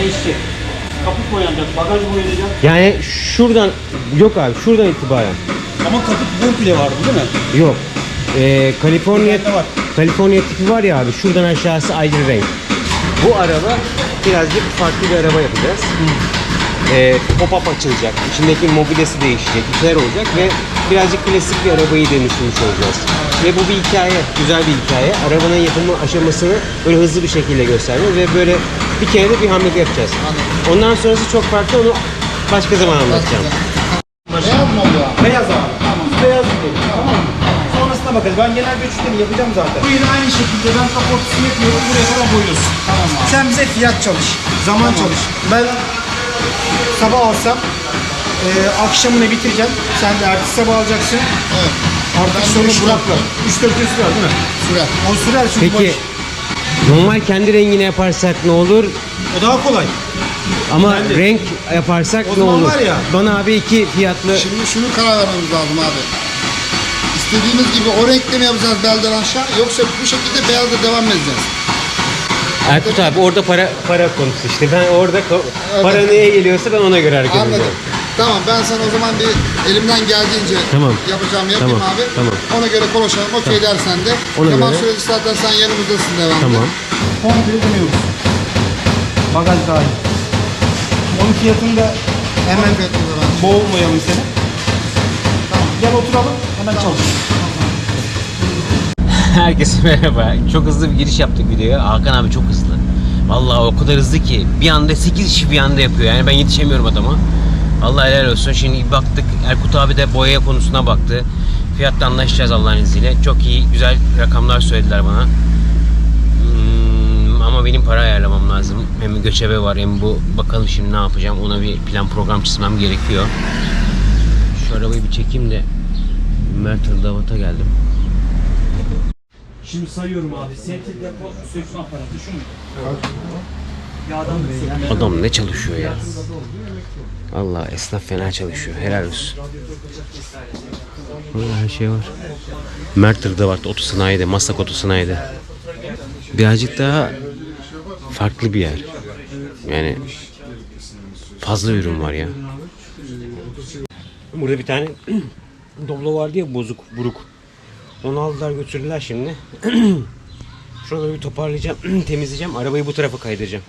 değişecek. Kaput boyanacak, bagaj boyanacak. Yani şuradan yok abi şuradan itibaren Ama kaput komple vardı değil mi? yok. Ee, Kaliforniya var? Kaliforniya tipi var ya abi şuradan aşağısı ayrı renk. Bu araba birazcık farklı bir araba yapacağız. Ee, pop-up açılacak. İçindeki mobilyası değişecek. Bir şeyler olacak ve birazcık klasik bir arabayı dönüştürmüş olacağız. Ve bu bir hikaye, güzel bir hikaye. Arabanın yapımı aşamasını böyle hızlı bir şekilde gösterme ve böyle bir kere de bir hamle yapacağız. Ondan sonrası çok farklı onu başka zaman anlatacağım. Beyaz mı oluyor? Beyaz abi. Tamam. Beyaz gidelim. Tamam? Sonrasına bakarız. Ben genel göçleri yapacağım zaten. Bu yine aynı şekilde ben kaportasını yapıyorum. Buraya kadar boyuyorsun. Tamam abi. Sen bize fiyat çalış. Zaman çalış. Ben sabah alsam e, akşamını bitireceğim. Sen de ertesi sabah alacaksın. Evet. Artık Ben dört Burak'la. 3-4 gün sürer değil mi? Sürer. O sürer çünkü Peki normal kendi rengine yaparsak ne olur? o daha kolay. Ama Ben de- renk yaparsak O ne zaman olur? var ya- Bana abi iki fiyatlı Şimdi şunu karar vermemiz lazım abi. İstediğimiz gibi o renkte mi yapacağız belden aşağı yoksa bu şekilde beyazla devam mı edeceğiz? Erkut abi orada para para konusu işte. Ben orada ko- para neye geliyorsa ben ona göre hareket Anladım. ediyorum. Tamam ben sana o zaman bir elimden geldiğince Tamam. yapacağım yapayım Tamam, abi. tamam. Ona göre konuşalım. Okey dersen de. Ona Yaman göre. süreci zaten sen yanımızdasın devamlı. Tamam. Komple dönüyoruz. Bagaj dahil. Onun fiyatını da hemen Hemen fiyatını da ben. boğulmayalım seni. Tamam. Gel oturalım. Hemen çalış. Herkese merhaba. Çok hızlı bir giriş yaptık videoya. Hakan abi çok hızlı. Vallahi o kadar hızlı ki bir anda 8 işi bir anda yapıyor. Yani ben yetişemiyorum adama. Allah helal olsun. Şimdi baktık. Erkut abi de boya konusuna baktı. Fiyatta anlaşacağız Allah'ın izniyle. Çok iyi, güzel rakamlar söylediler bana. Hmm, ama benim para ayarlamam lazım. Hem göçebe var hem bu. Bakalım şimdi ne yapacağım. Ona bir plan program çizmem gerekiyor. Şu arabayı bir çekeyim de Mert Hırdavat'a geldim. Şimdi sayıyorum abi. Sentil depo sökme aparatı şu mu? Sökme. Adam ne çalışıyor ya? Allah esnaf fena çalışıyor. Helal olsun. Burada her şey var. Mert'de var. Oto sanayide. Maslak oto sanayide. Birazcık daha farklı bir yer. Yani fazla ürün var ya. Burada bir tane Doblo vardı ya bozuk, buruk. Onu aldılar götürdüler şimdi. Şuraları bir toparlayacağım, temizleyeceğim. Arabayı bu tarafa kaydıracağım.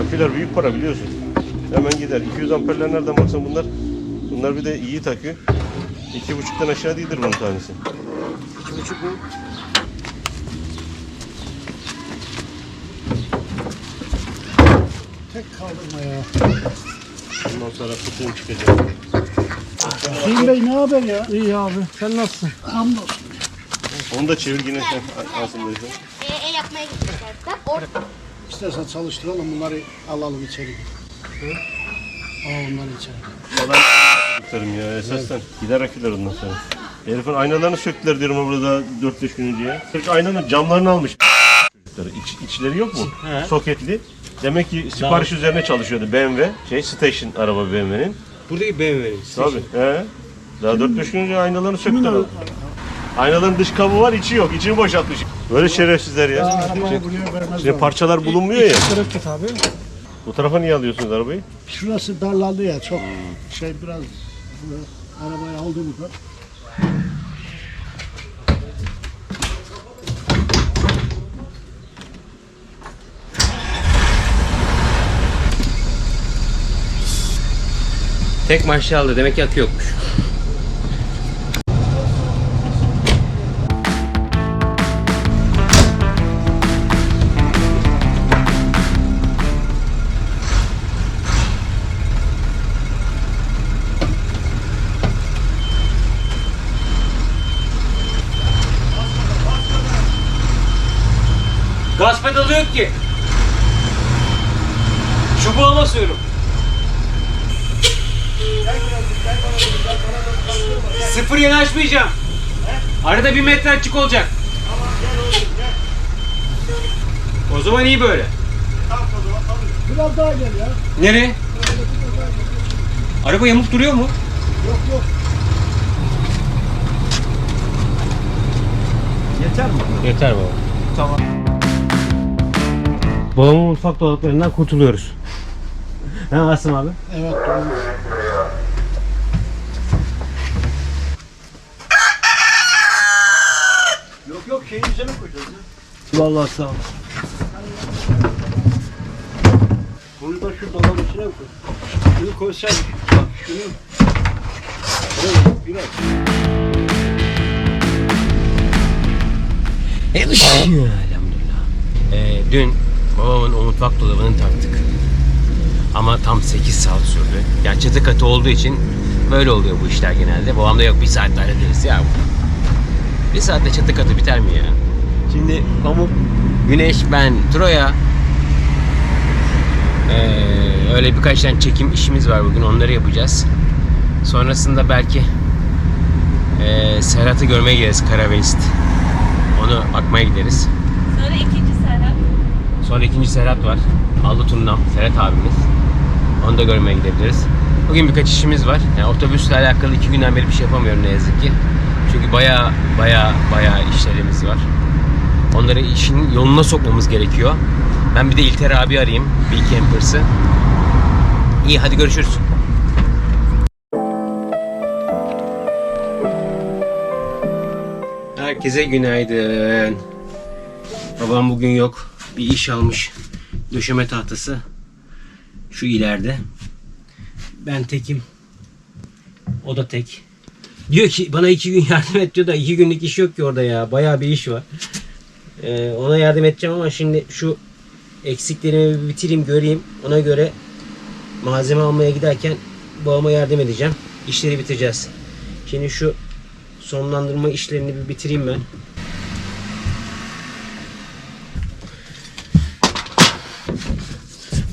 Aküler büyük para biliyorsun. Hemen gider. 200 amperler nereden baksan bunlar. Bunlar bir de iyi takü. İki buçuktan aşağı değildir bunun tanesi. İki buçuk mu? Tek kaldırma ya. Ondan sonra kutuğun çıkacak. Hüseyin Bey ne haber ya? İyi abi. Sen nasılsın? Hamdolsun. Onu da çevir yine Asım Bey'den. E, e yapmaya gidecekler. Bak orada. İstersen çalıştıralım bunları alalım içeri. Al onları içeri. Tutarım ya esasen. Gider aküler ondan sonra. Herifin aynalarını söktüler diyorum burada 4-5 gün önce ya. Sırf aynanın camlarını almış. İç, içleri yok mu? Soketli. Demek ki sipariş üzerine çalışıyordu BMW. Şey station araba BMW'nin. Buradaki BMW'nin. Tabii. He. Daha 4-5 gün önce aynalarını söktüler. Aynaların dış kabı var, içi yok. İçini boşaltmış. Böyle şerefsizler ya. Arabaya buraya vermez. Şimdi parçalar bulunmuyor ya. Kırık abi. Bu tarafa niye alıyorsunuz arabayı? Şurası darlandı ya çok şey biraz bu arabayı aldığımızda Tek aldı. Demek ki akü yokmuş. Yok ki. Çubuğa basıyorum. Sıfır yanaşmayacağım. Arada bir metre açık olacak. O zaman iyi böyle. Biraz daha gel ya. Nereye? Araba yamuk duruyor mu? Yok yok. Yeter mi? Yeter baba. Tamam. Babamın mutfak dolaplarından kurtuluyoruz. ha Asım abi? Evet doğru. Yok yok şeyin üzerine koyacağız ya. Vallahi sağ ol. Bunu da şu dolabın içine koy. Şunu koysaydık. Bak şunu. Biraz, biraz. Elhamdülillah. Ee, dün babamın o mutfak dolabını taktık. Ama tam 8 saat sürdü. Yani çatı katı olduğu için böyle oluyor bu işler genelde. Babam da yok bir saatte hallederiz ya. Bir saatte çatı katı biter mi ya? Şimdi Pamuk, Güneş, ben, Troya ee, öyle birkaç tane çekim işimiz var bugün onları yapacağız. Sonrasında belki ee, Serhat'ı görmeye gideriz Karavest. Onu bakmaya gideriz. Sonra ikinci Serhat. Var. Allı Turnam, Serhat abimiz. Onu da görmeye gidebiliriz. Bugün birkaç işimiz var. Yani otobüsle alakalı iki günden beri bir şey yapamıyorum ne yazık ki. Çünkü baya baya baya işlerimiz var. Onları işin yoluna sokmamız gerekiyor. Ben bir de İlter abi arayayım. Big Campers'ı. İyi hadi görüşürüz. Herkese günaydın. Babam bugün yok. Bir iş almış. Döşeme tahtası. Şu ileride. Ben tekim. O da tek. Diyor ki bana iki gün yardım et diyor da iki günlük iş yok ki orada ya. Bayağı bir iş var. Ee, ona yardım edeceğim ama şimdi şu eksiklerimi bir bitireyim göreyim. Ona göre malzeme almaya giderken babama yardım edeceğim. İşleri bitireceğiz. Şimdi şu sonlandırma işlerini bir bitireyim ben.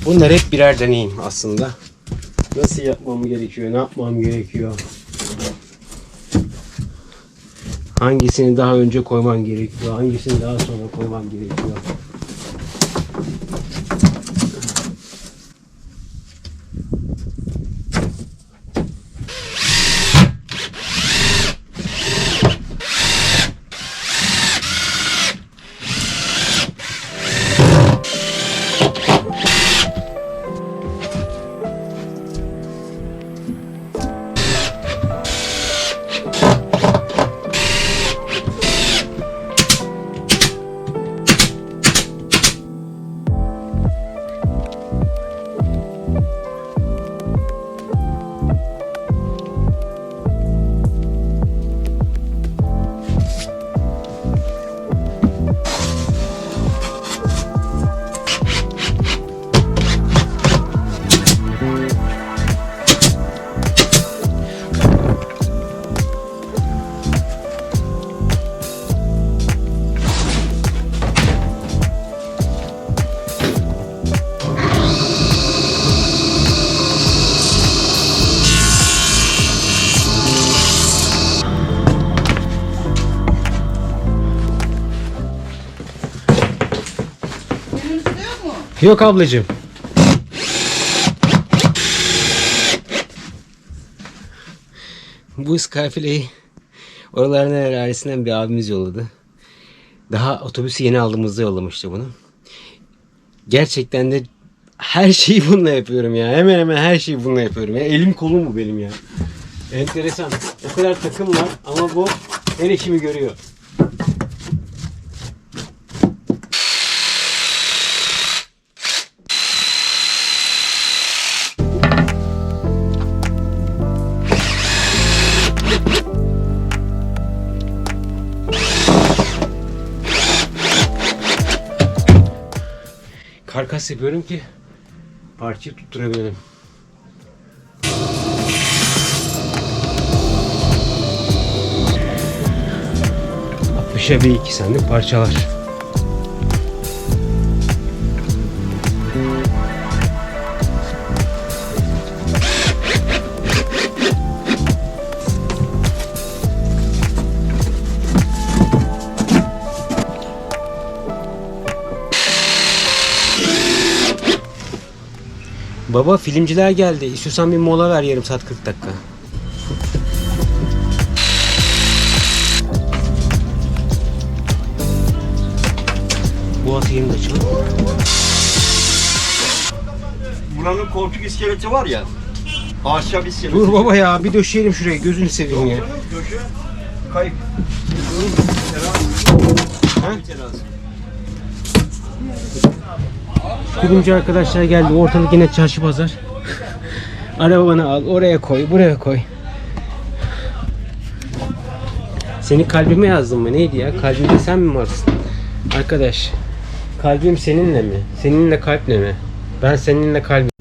Bunlar hep birer deneyim aslında. Nasıl yapmam gerekiyor, ne yapmam gerekiyor? Hangisini daha önce koyman gerekiyor, hangisini daha sonra koyman gerekiyor? Yok ablacığım. Bu iskafileyi oraların ailesinden bir abimiz yolladı. Daha otobüsü yeni aldığımızda yollamıştı bunu. Gerçekten de her şeyi bununla yapıyorum ya. Hemen hemen her şeyi bununla yapıyorum ya. Elim kolum bu benim ya. Enteresan. O kadar takım var ama bu her işimi görüyor. Yapıyorum ki parçayı tutturabilelim. 60'a bir iki sandık parçalar. Baba filmciler geldi. İstiyorsan bir mola ver yarım saat 40 dakika. Bu yerini de çal. Buranın koltuk iskeleti var ya. Ahşap iskeleti. Dur baba ya bir döşeyelim şuraya gözünü seveyim ya. Köşe kayıp. Filmci arkadaşlar geldi. Ortalık yine çarşı pazar. Arabanı al, oraya koy, buraya koy. Seni kalbime yazdım mı? Neydi ya? Kalbimde sen mi varsın? Arkadaş, kalbim seninle mi? Seninle kalple mi? Ben seninle kalbim.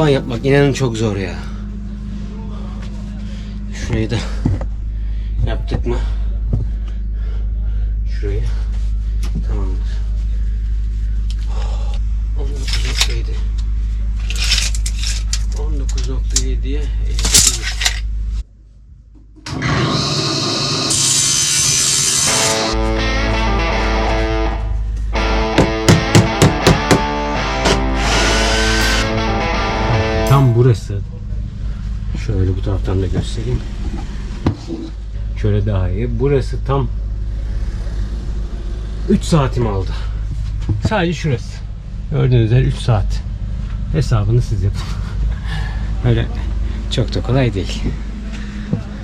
Taban yapmak inanın çok zor ya. Şurayı da yaptık mı? Şurayı. Tamamdır. 19.7 19.7'ye Tam burası. Şöyle bu taraftan da göstereyim. Şöyle daha iyi. Burası tam 3 saatimi aldı. Sadece şurası. Gördüğünüz üzere 3 saat. Hesabını siz yapın. Öyle çok da kolay değil.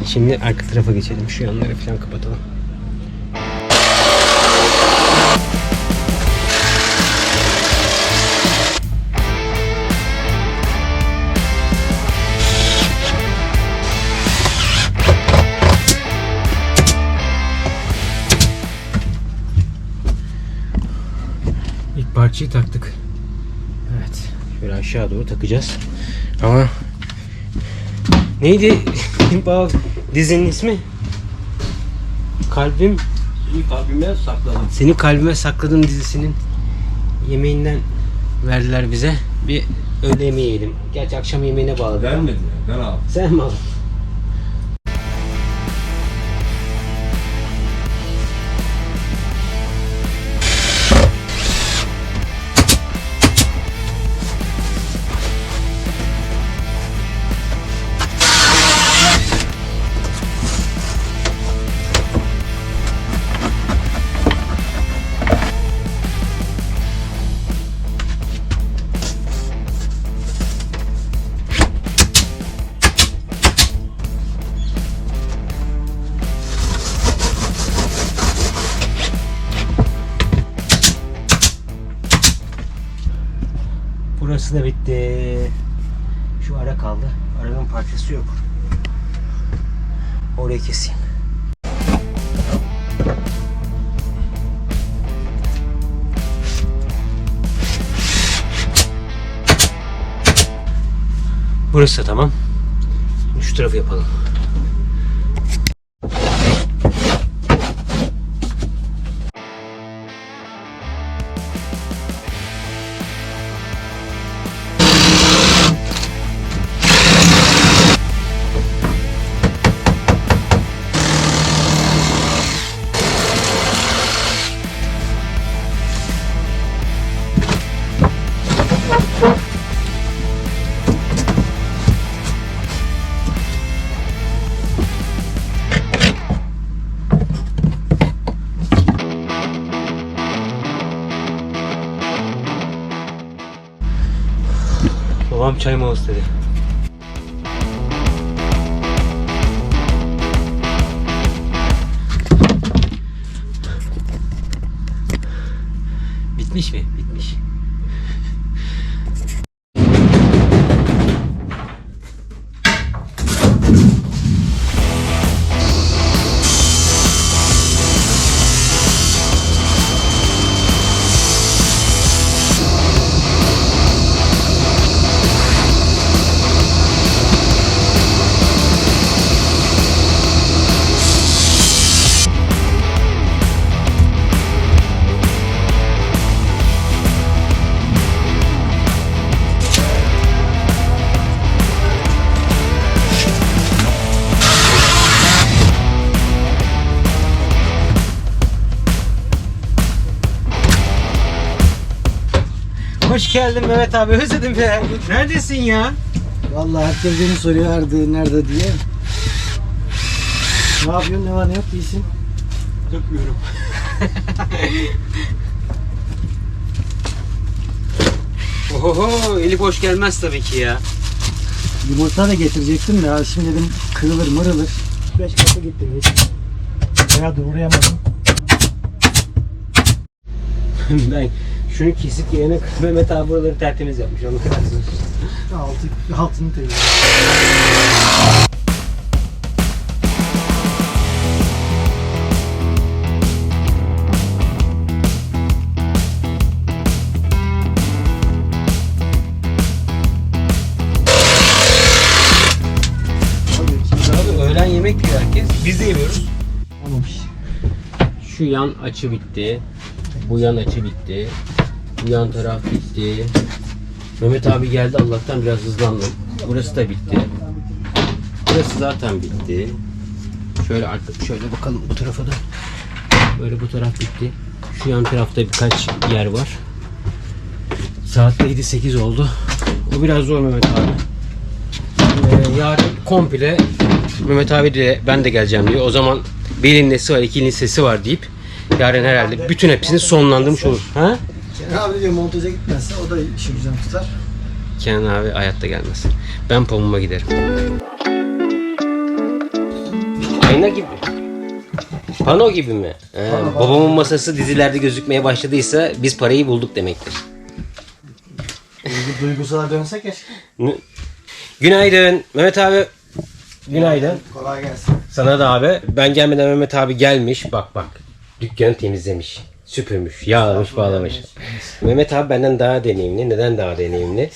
Şimdi arka tarafa geçelim. Şu yanları falan kapatalım. Parçayı taktık. Evet. Şöyle aşağı doğru takacağız. Ama neydi dizinin ismi? Kalbim Şimdi kalbime sakladım. seni kalbime sakladım dizisinin yemeğinden verdiler bize. Bir öğle yemeği yedim. Gerçi akşam yemeğine bağlı. Vermedi. Ben aldım. Sen mi aldın? Burası tamam. Şu tarafı yapalım. Molası dedi. Bitmiş mi? Bitmiş. Hoş geldin Mehmet abi özledim be. Neredesin ya? Vallahi herkes beni soruyor nerede, nerede diye. Ne yapıyorsun? Ne var ne yok? İyisin. Dökmüyorum. Oho eli boş gelmez tabii ki ya. Yumurta da getirecektim de şimdi dedim kırılır mırılır. 5 kapı gitti da uğrayamadım. ben şunu kesip yerine Mehmet abi buraları tertemiz yapmış. Onu kadar Altı, altını. Abi öğlen yemek yiyor herkes. Biz de yemiyoruz. Olmamış. Şu yan açı bitti. Bu yan açı bitti. Bu yan taraf bitti. Mehmet abi geldi Allah'tan biraz hızlandım. Burası da bitti. Burası zaten bitti. Şöyle arka, şöyle bakalım bu tarafa da. Böyle bu taraf bitti. Şu yan tarafta birkaç yer var. Saat de 7-8 oldu. O biraz zor Mehmet abi. Ee, yarın komple Mehmet abi de ben de geleceğim diyor. O zaman birinin nesi var, ikinin sesi var deyip yarın herhalde bütün hepsini sonlandırmış olur. Ha? Abi diyor montaja gitmezse o da işi güzel tutar. Kenan abi hayatta gelmez. Ben pamuma giderim. Ayna gibi. Pano gibi mi? He, babamın masası dizilerde gözükmeye başladıysa biz parayı bulduk demektir. Duygu- Duygusala dönsek keşke. N- Günaydın Mehmet abi. Günaydın. Kolay gelsin. Sana da abi. Ben gelmeden Mehmet abi gelmiş. Bak bak. Dükkanı temizlemiş. Süpürmüş. Yağlamış bağlamış. Mehmet abi benden daha deneyimli. Neden daha deneyimli?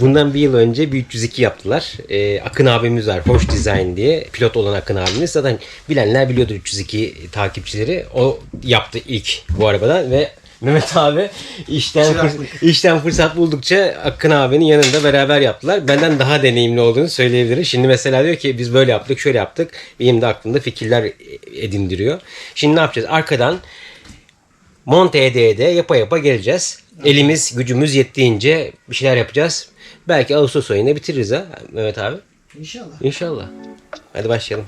Bundan bir yıl önce bir 302 yaptılar. Ee, Akın abimiz var. Hoş Design diye. Pilot olan Akın abimiz. Zaten bilenler biliyordur 302 takipçileri. O yaptı ilk bu arabadan ve Mehmet abi işten fırs- işten fırsat buldukça Akın abinin yanında beraber yaptılar. Benden daha deneyimli olduğunu söyleyebilirim. Şimdi mesela diyor ki biz böyle yaptık, şöyle yaptık. Benim de aklımda fikirler edindiriyor. Şimdi ne yapacağız? Arkadan monte ede ede yapa yapa geleceğiz. Elimiz gücümüz yettiğince bir şeyler yapacağız. Belki Ağustos ayında bitiririz ha Mehmet abi. İnşallah. İnşallah. Hadi başlayalım.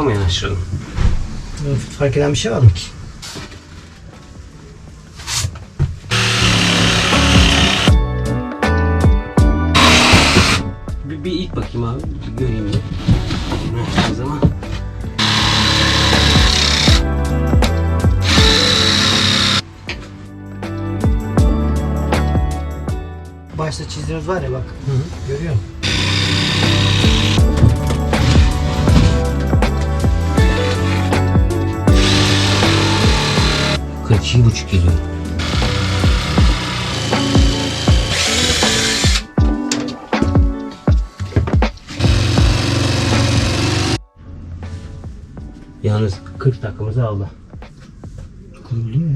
Tarafa mı yanaştıralım? Fark eden bir şey var mı ki? Bir, bir ilk bakayım abi. Bir göreyim bir. Ne o zaman? Başta çizdiğiniz var ya bak. Görüyor musun? Kaç iyi buçuk geliyor. Yalnız 40 dakikamızı aldı. Kuruldu mu?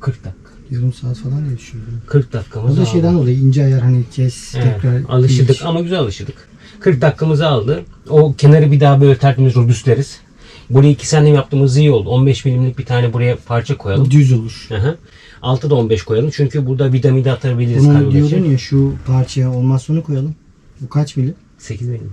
40 dakika. Yarım saat falan diye düşünüyorum. 40 O dakikamızı da aldı. şeyden dolayı ince ayar hani kes Evet, tekrar. alışırdık değiş. ama güzel alışırdık. 40 dakikamızı aldı. O kenarı bir daha böyle tertemiz robustleriz. Buraya iki santim yaptığımız iyi oldu. 15 milimlik bir tane buraya parça koyalım. Düz olur. Hı hı. Altı da 15 koyalım. Çünkü burada vida mida atabiliriz. Bunu diyordun için. ya şu parçaya olmazsa onu koyalım. Bu kaç milim? 8 milim.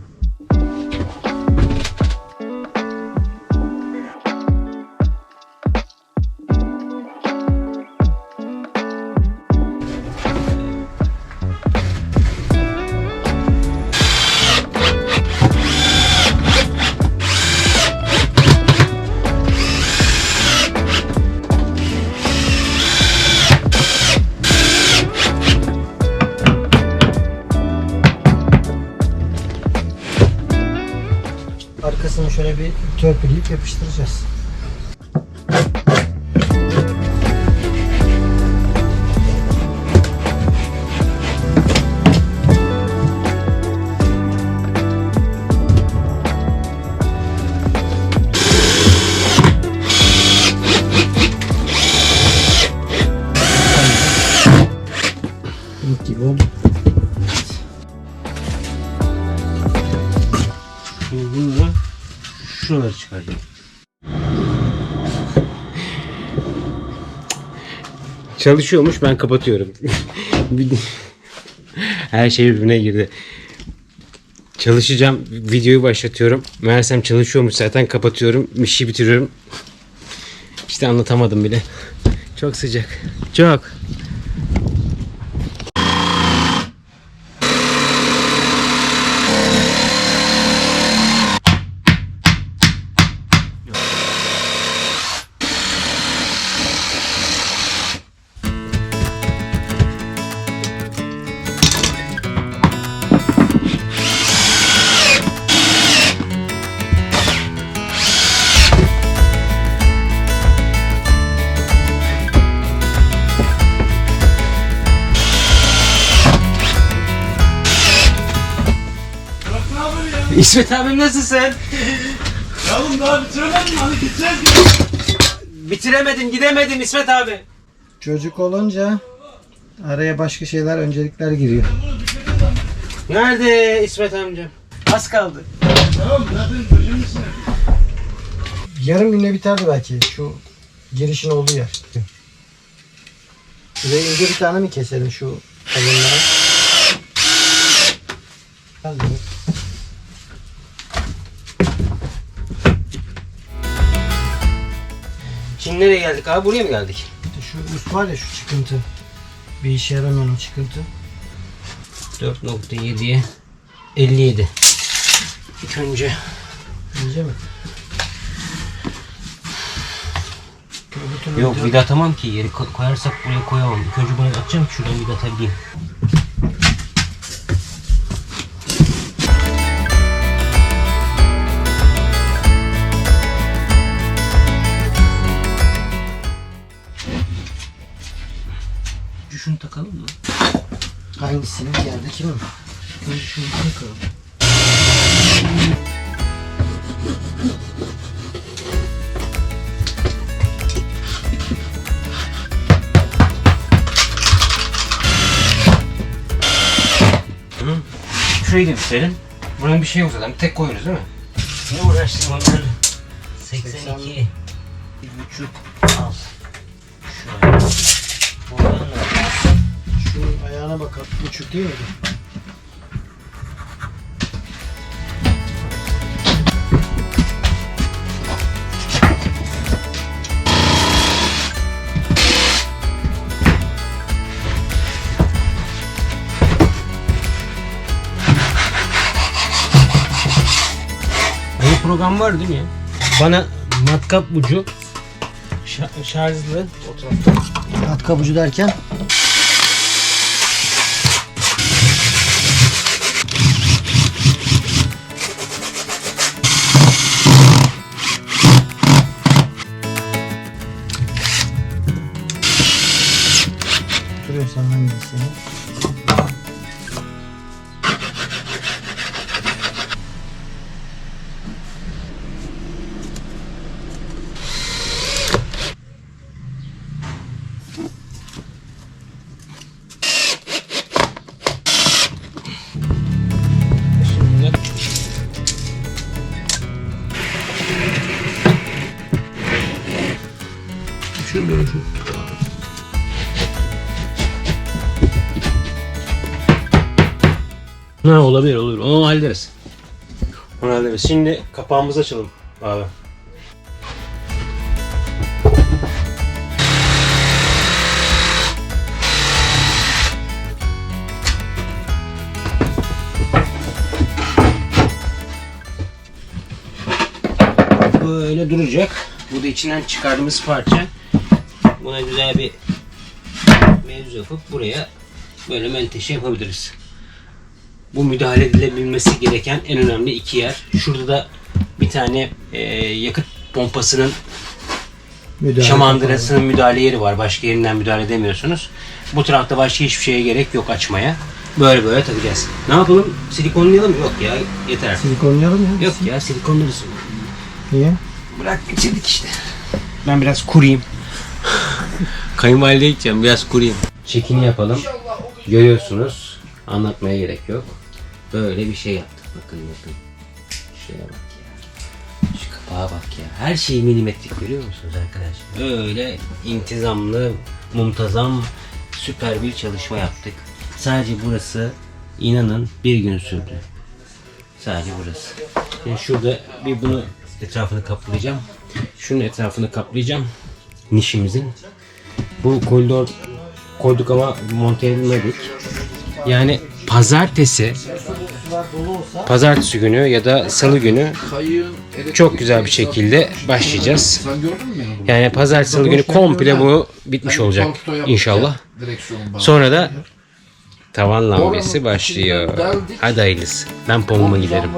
Yapıştıracağız. Pardon. Çalışıyormuş ben kapatıyorum. Her şey birbirine girdi. Çalışacağım. Videoyu başlatıyorum. Meğersem çalışıyormuş zaten kapatıyorum. işi bitiriyorum. İşte anlatamadım bile. Çok sıcak. Çok. İsmet abim nasılsın? Oğlum daha bitiremedin mi? Hani gideceğiz Bitiremedim, gidemedim İsmet abi. Çocuk olunca araya başka şeyler, öncelikler giriyor. Nerede İsmet amcam? Az kaldı. Yarım günde biterdi belki şu girişin olduğu yer. Şuraya ince bir tane mi keselim şu kalınlara? Şimdi nereye geldik abi? Buraya mı geldik? Şu üst var ya şu çıkıntı. Bir işe yaramayan o çıkıntı. 4.7'ye 57. İlk önce İnce mi? Yok vida atamam ki yeri ko- koyarsak buraya koyamam. İlk önce buraya atacağım ki şuradan vida atabileyim. Hangisini? Yerdeki mi? Önce şunu takalım. Şurayı da bitirelim. Buranın bir şey yok zaten. Bir tek koyuyoruz değil mi? Ne uğraştım onları? 82. Bir buçuk. Şunun ayağına bakalım. Buçuk değil mi? Program var değil mi ya? Bana matkap ucu şa- şarjlı At kabucu derken Duruyorsan hangisini? Şimdi olabilir olur. Onu hallederiz. Onu hallederiz. Şimdi kapağımızı açalım abi. Böyle duracak. Bu da içinden çıkardığımız parça. Buna güzel bir mevzu yapıp buraya böyle menteşe yapabiliriz. Bu müdahale edilebilmesi gereken en önemli iki yer. Şurada da bir tane e, yakıt pompasının Müdahale şamandırasının müdahale yeri var. Başka yerinden müdahale edemiyorsunuz. Bu tarafta başka hiçbir şeye gerek yok açmaya. Böyle böyle takacağız. Ne yapalım? Silikonlayalım mı? Yok ya yeter. Silikonlayalım ya. Yok ya silikonlarız. Niye? Bırak bitirdik işte. Ben biraz kurayım. Kayınvalideye gideceğim biraz kurayım. Çekini yapalım. Görüyorsunuz. Anlatmaya gerek yok. Böyle bir şey yaptık. Bakın bakın. Şuraya bak ya. Şu Ahbaba bak ya. Her şey milimetrik görüyor musunuz arkadaşlar? Böyle intizamlı, muntazam, süper bir çalışma yaptık. Sadece burası inanın bir gün sürdü. Sadece burası. Şimdi şurada bir bunu etrafını kaplayacağım. Şunun etrafını kaplayacağım. Nişimizin. Bu koridor koyduk ama monte edilmedik. Yani pazartesi pazartesi günü ya da salı günü çok güzel bir şekilde başlayacağız. Yani pazartesi salı günü komple bu bitmiş olacak inşallah. Sonra da tavan lambesi başlıyor. Hadi hayırlısı. Ben pomuma giderim.